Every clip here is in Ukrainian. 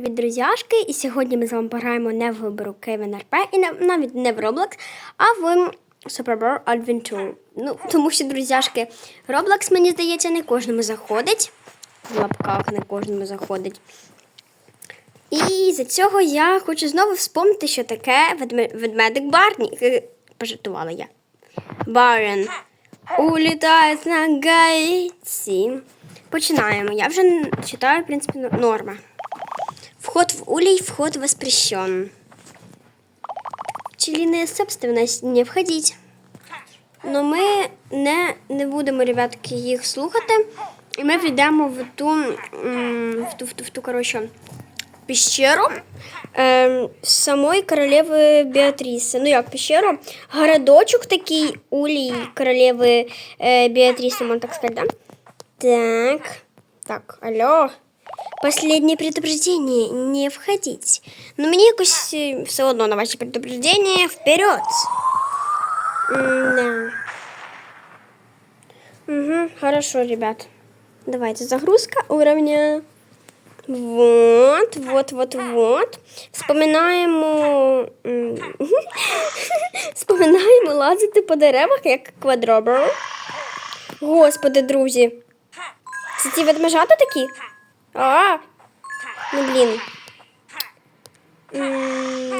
від друзяшки, і сьогодні ми з вами пограємо не в гру Кевін РП і не- навіть не в Roblox, а в Super Bowl Adventure. Ну, тому що, друзяшки, Roblox, мені здається, не кожному заходить. В лапках не кожному заходить. І за цього я хочу знову вспомнити, що таке ведме- ведмедик Барні. Е, Пожартувала я. Барен. Улітає на гайці. Починаємо. Я вже читаю, в принципі, норма. Вход в улей, вход воспрещен. Пчелиные собственность не входить. Но ми не, не будемо, ребятки, їх слухати. І ми підемо в ту, в ту, в ту, в ту коротше, піщеру е, самої королеви Біатріси. Ну як піщеру? Городочок такий улій королеви е, Біатріси, можна так сказати, да? Так. Так, алло. Последнее предупреждение не входить. Но мені якось все одно на ваші предупреждения вперед. Да. Угу, хорошо, ребят. Давайте загрузка уровня. Вот, вот, вот, вот. Вспоминаємо. м, Вспоминаємо лазити по деревах, як квадробер. Господи, друзі. Це ті ведмежата такі? А, ну блін.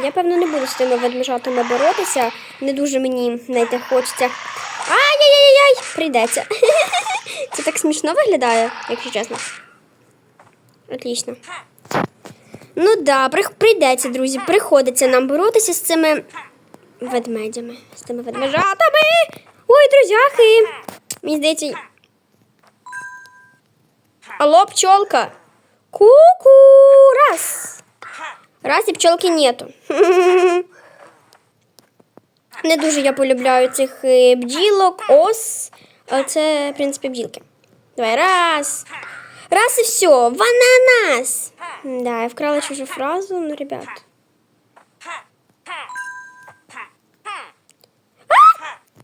Я певно не буду з тими ведмежатами боротися. Не дуже мені знаєте, хочеться. Ай-яй-яй-яй! Прийдеться. Це так смішно виглядає, якщо чесно. Отлично. Ну да, при- прийдеться, друзі. Приходиться нам боротися з цими ведмедями. З цими ведмежатами. Ой, друзяхи. Мені здається. Алло, пчелка. Ку-ку. Раз. Раз і пчелки нету. Не дуже я полюбляю цих е, бджілок, ос. Це, в принципі, бджілки. Давай, раз. Раз і все. В ананас. Да, я вкрала чужу фразу, ну, ребят.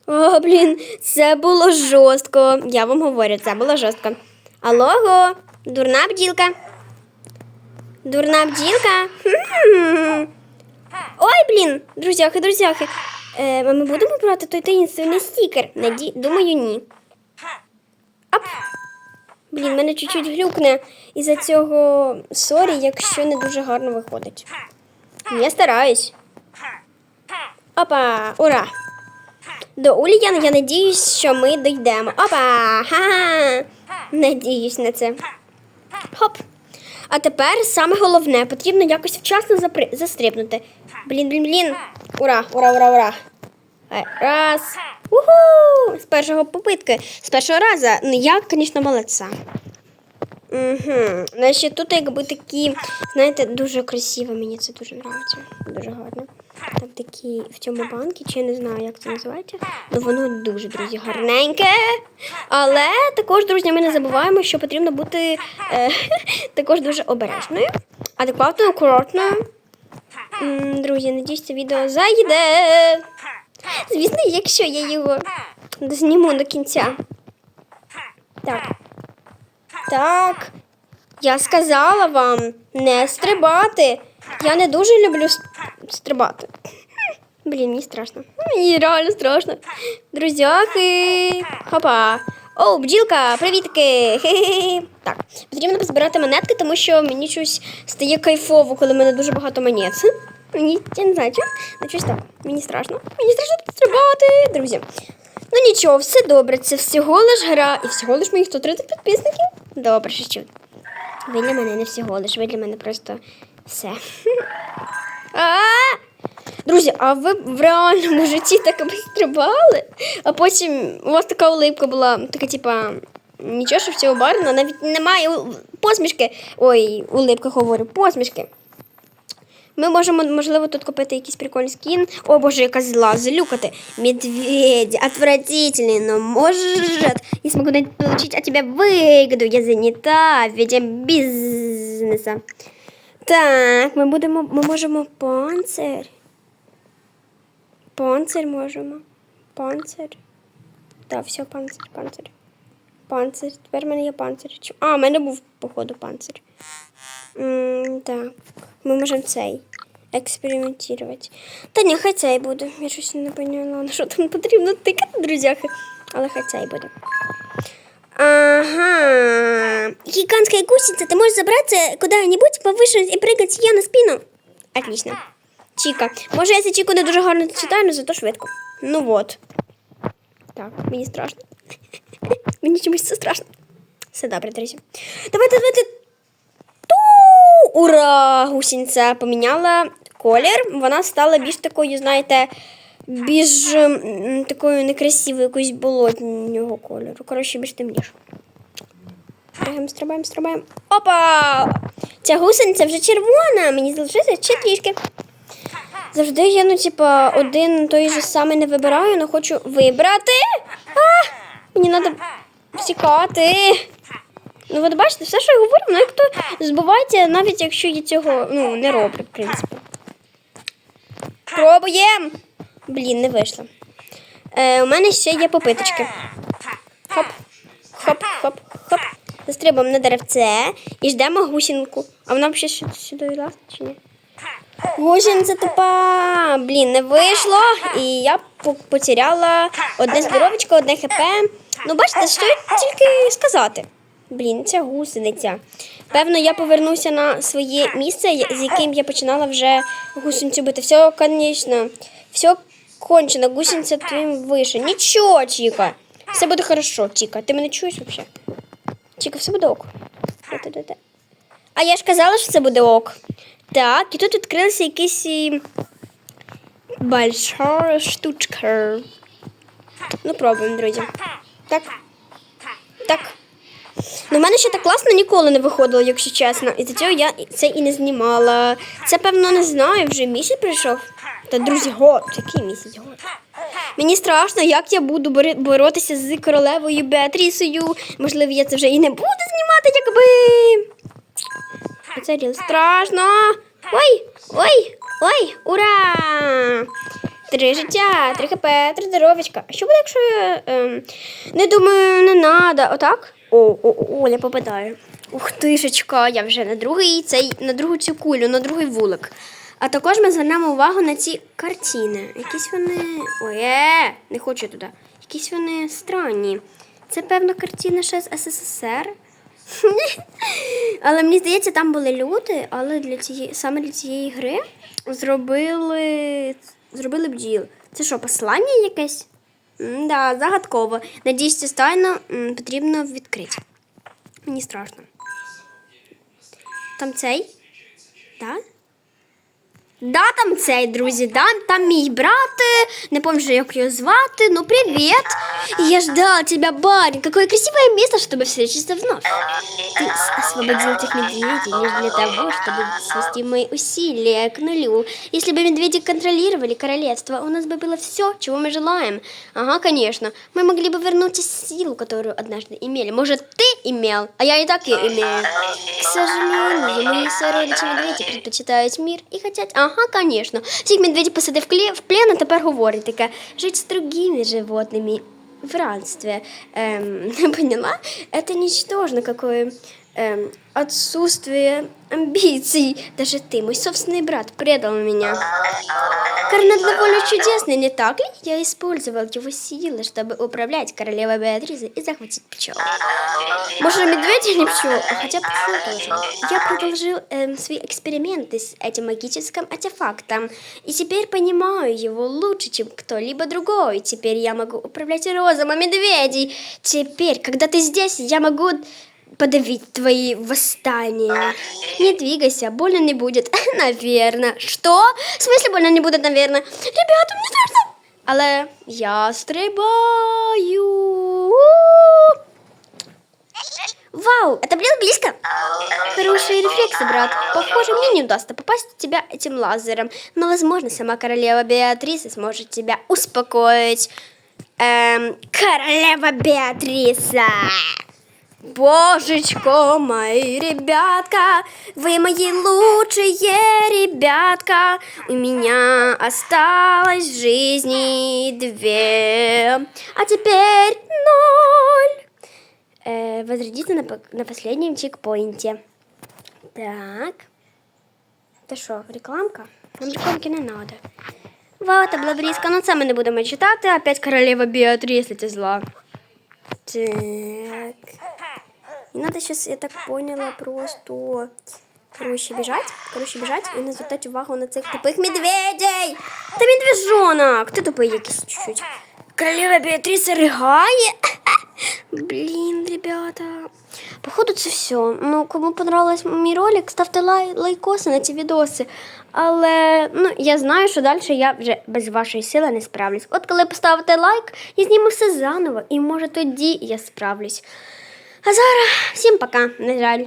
О, блін, це було жорстко. Я вам говорю, це було жорстко. Алого, дурна бджілка. Дурна бджілка. Ой, блін, друзяхи, друзяхи. Е, ми будемо брати той таїнственний стікер? Наді... Думаю, ні. Ап. Блін, мене чуть-чуть глюкне із-за цього сорі, якщо не дуже гарно виходить. Я стараюсь. Опа, ура! До Уліян я надіюсь, що ми дійдемо. Опа! Ха-ха! Надіюсь на це. Хоп. А тепер саме головне, потрібно якось вчасно запри... застрибнути. Блін, блін, блін. Ура, ура, ура, ура. Раз. Уху! З першого попитки. З першого разу. Ну, я, звісно, молодця. Угу. Значить, тут якби такі, знаєте, дуже красиво, мені це дуже подобається. Дуже гарно. Там такі в цьому банки, чи я не знаю, як це називається. Ну воно дуже, друзі, гарненьке. Але також, друзі, ми не забуваємо, що потрібно бути е, також дуже обережною, адекватною, акуратною. Друзі, надіюсь, це відео зайде. Звісно, якщо я його зніму до кінця. Так. Так. Я сказала вам не стрибати. Я не дуже люблю стрибати. Блін, мені страшно. Мені реально страшно. Друзяки. Хопа. О, бджілка, привітки. Так, потрібно позбирати монетки, тому що мені щось стає кайфово, коли в мене дуже багато монет. Мені я не знаю, чому, але щось так. Мені страшно. Мені страшно тут стрибати, друзі. Ну нічого, все добре. Це всього лиш гра і всього лиш моїх 130 підписників. Добре, що. Ви для мене не всього лиш, ви для мене просто все. А! Друзі, а ви в реальному житті так стрибали? А потім у вас така улипка була, така, типа, нічого, що в цього барна навіть немає посмішки. Ой, улипка говорю, посмішки. Ми можемо, можливо, тут купити якийсь прикольний скін. О, боже, яка зла, залюкати. Медведь, отвратительный, но может, я смогу получить от тебя выгоду. Я занята ведем бизнеса. Так, ми будемо, ми можемо панцир. Панцир можемо. Панцир. Так, все, панцир, панцир. панцир. Тепер в мене є панцир. Чу- А, в мене був, походу, панцир. М, так. Ми можемо цей експериментувати. Та ні, хай цей буде. Я щось не поняла, на що там потрібно тикати, друзяхи. Але хай цей буде. Ага. Гигантская гусеница, ты можешь забраться куда-нибудь, повыше и прыгать себе на спину? Отлично. Чіка. Може, я цю Чіку не дуже гарно читаю, але зато швидко. Ну вот. Так, мені страшно. мені чомусь це страшно. Все добре, друзі. Давайте, давайте. Ту! Ура! Гусениця поміняла колір. Вона стала більш такою, знаєте, більш такою некрасивою, якоюсь болотнього кольору. Коротше, більш темніше. Стрибаємо, стрибаємо, стрибаємо. Опа! Ця гусениця вже червона, мені залишилося ще трішки. Завжди я, ну, типа, один той же самий не вибираю, але хочу вибрати. А! Мені треба втікати. Ну, от бачите, все, що я говорю, ну як то збувається, навіть якщо я цього ну, не роблю, в принципі. Пробуємо. Блін, не вийшло. Е, у мене ще є попиточки. Хоп, хоп, хоп, хоп. Застрибуємо на деревце і ждемо гусінку. А вона взагалі ще сюди лазить чи ні? Гусениця тупа. Блін, не вийшло. І я по- потеряла одне здоровечко, одне хп. Ну, бачите, що тільки сказати. Блін, ця гусениця. Певно, я повернуся на своє місце, з яким я починала вже гусеницю бити. Все, звісно, все кончено. Гусениця твоїм вище. Нічого, Чіка. Все буде хорошо, Чіка. Ти мене чуєш взагалі? Чіка, все буде ок. А я ж казала, що це буде ок. Так, і тут відкрилася якась і, большая штучка. Ну, пробуємо, друзі. Так. Так. Ну, в мене ще так класно ніколи не виходило, якщо чесно. І за цього я це і не знімала. Це, певно, не знаю, вже місяць прийшов. Та, друзі, год. Який місяць год? Мені страшно, як я буду боротися з королевою Беатрісою. Можливо, я це вже і не буду знімати, якби. Оце страшно. Ой, ой, ой, ура! Три життя, три хп, три здоров'ячка. А що буде, якщо я ем, не думаю, не надо. Отак? О, о, о, я попадаю. Ух тишечка, я вже на другий цей, на другу цю кулю, на другий вулик. А також ми звернемо увагу на ці картини. Якісь вони. Ой, е, не хочу туди. Якісь вони странні. Це, певно, картини ще з СССР. Але мені здається, там були люди, але для цієї саме для цієї гри зробили зробили бджіл. Це що, послання якесь? М, Да, загадково. Надіюсь, це тайно потрібно відкрити. Мені страшно. Там цей? Да? Да, там цей, друзі, да, там мій брат, э, не помню, вже, як його звати, ну привет. Я ждал тебя, барин, какое красивое место, чтобы встретиться вновь. Ты с- освободил этих медведей лишь для того, чтобы свести мои усилия к нулю. Если бы медведи контролировали королевство, у нас бы было все, чего мы желаем. Ага, конечно. Мы могли бы вернуть силу, которую однажды имели. Может, ты имел, а я и так ее имею. К сожалению, мои сородичи медведи предпочитають мир і хотять, ага, конечно. Всіх медведів посадив в плен, а тепер говорить таке, жить з другими животными в рабстве. Эм, поняла? Это ничтожно какое эм, отсутствие амбиций. Даже ты, мой собственный брат, предал меня. Карнет довольно чудесный, не так ли? Я использовал его силы, чтобы управлять королевой Беатризой и захватить пчел. Может, медведя не пчел, а хотя пчел тоже. Я продолжил эм, свои эксперименты с этим магическим артефактом. И теперь понимаю его лучше, чем кто-либо другой. Теперь я могу управлять розом, а медведей. Теперь, когда ты здесь, я могу подавить твои восстания. Не двигайся, больно не будет. Наверное. Что? В смысле больно не будет, наверное? Ребята, мне страшно. Але я стрибаю. Вау, это было близко. Хорошие рефлексы, брат. Похоже, мне не удастся попасть в тебя этим лазером. Но, возможно, сама королева Беатриса сможет тебя успокоить. Эм, королева Беатриса. Божечко, мои ребятка, вы мои лучшие ребятка. У меня осталось в жизни две, а теперь ноль. Э, возродиться на, по- на последнем чекпоинте. Так. Це що, рекламка? Нам рекламки не надо. Вот, облабрізка. Ну це ми не будемо читати. Опять королева Біатріс, якщо ти зла. Так. И надо сейчас, я так поняла, просто короче бежать, короче бежать і не звертати увагу на цих тупих медведей. Та медвежонок, ти тупий якийсь чуть-чуть. Королева Біатріса ригає. Блін, ребята. Походу, це все. Ну, кому понравилось мій ролик, ставте лай лайкоси на ці відоси. Але ну, я знаю, що далі я вже без вашої сили не справлюсь. От коли поставите лайк, я зніму все заново, і може тоді я справлюсь. А зараз всім пока, на жаль.